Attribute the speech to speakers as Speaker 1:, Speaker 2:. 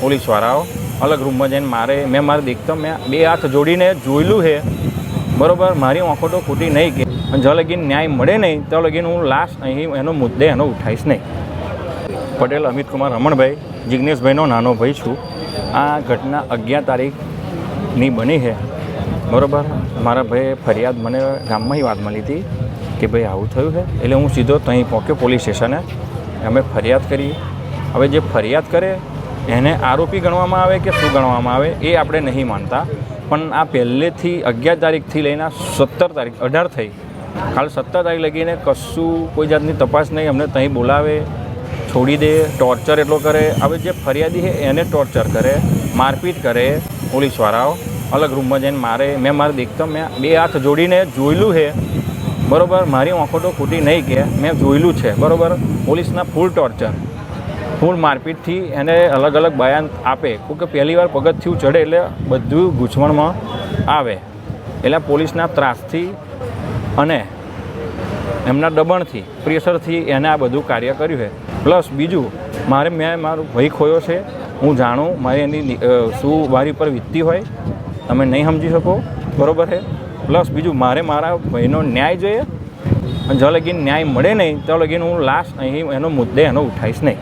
Speaker 1: પોલીસવાળાઓ અલગ રૂમમાં જઈને મારે, મેં મારે દેખતો, મેં બે હાથ જોડીને જોયેલું છે. બરાબર, મારી આંખો તો ખોટી નહીં કે. પણ જો લગીન ન્યાય મળે નહીં તો લગીન હું લાસ્ટ અહીં એનો મુદ્દે એનો ઉઠાવીશ નહીં. પટેલ અમિત કુમાર રમણભાઈ જિજ્ઞેશભાઈનો નાનો ભાઈ છું. આ ઘટના અગિયાર તારીખની બની છે. બરાબર, મારા ભાઈએ ફરિયાદ મને ગામમાં વાત મળી હતી કે ભાઈ આવું થયું છે. એટલે હું સીધો ત્યાં પહોંચ્યો પોલીસ સ્ટેશને. અમે ફરિયાદ કરી. હવે જે ફરિયાદ કરે એને આરોપી ગણવામાં આવે કે શું ગણવામાં આવે એ આપણે નહીં માનતા. પણ આ પહેલેથી અગિયાર તારીખથી લઈને સત્તર તારીખ, અઢાર થઈ. કાલ સત્તર તારીખ લગીને કશું કોઈ જાતની તપાસ નહીં, અમને ત્યાં બોલાવે, છોડી દે, ટોર્ચર એટલો કરે. હવે જે ફરિયાદી છે એને ટોર્ચર કરે, મારપીટ કરે પોલીસવાળાઓ. અલગ રૂમમાં જઈને મારે, મેં મારે દેખતો, મેં બે હાથ જોડીને જોયેલું છે. બરાબર, મારી આંખો તો ખોટી નહીં કે, મેં જોયેલું છે. બરોબર, પોલીસના ફૂલ ટોર્ચર. ફૂલ મારપીટથી એને અલગ અલગ બયાન આપે. કે પહેલી વાર પગથિયું ચડે એટલે બધું ગૂંચવણમાં આવે. એટલે પોલીસના ત્રાસથી અને એમના દબાણથી, પ્રેશરથી એને આ બધું કાર્ય કર્યું છે. પ્લસ બીજું, મારે મેં મારો ભય ખોયો છે. હું જાણું, મારી એની શું મારી પર વીતતી હોય, તમે નહીં સમજી શકો. બરાબર છે? પ્લસ બીજું, મારે મારા ભાઈનો ન્યાય જોઈએ. અને જો લગીન ન્યાય મળે નહીં તો લગીન હું લાસ્ટ અહીં એનો મુદ્દે એનો ઉઠાવીશ નહીં.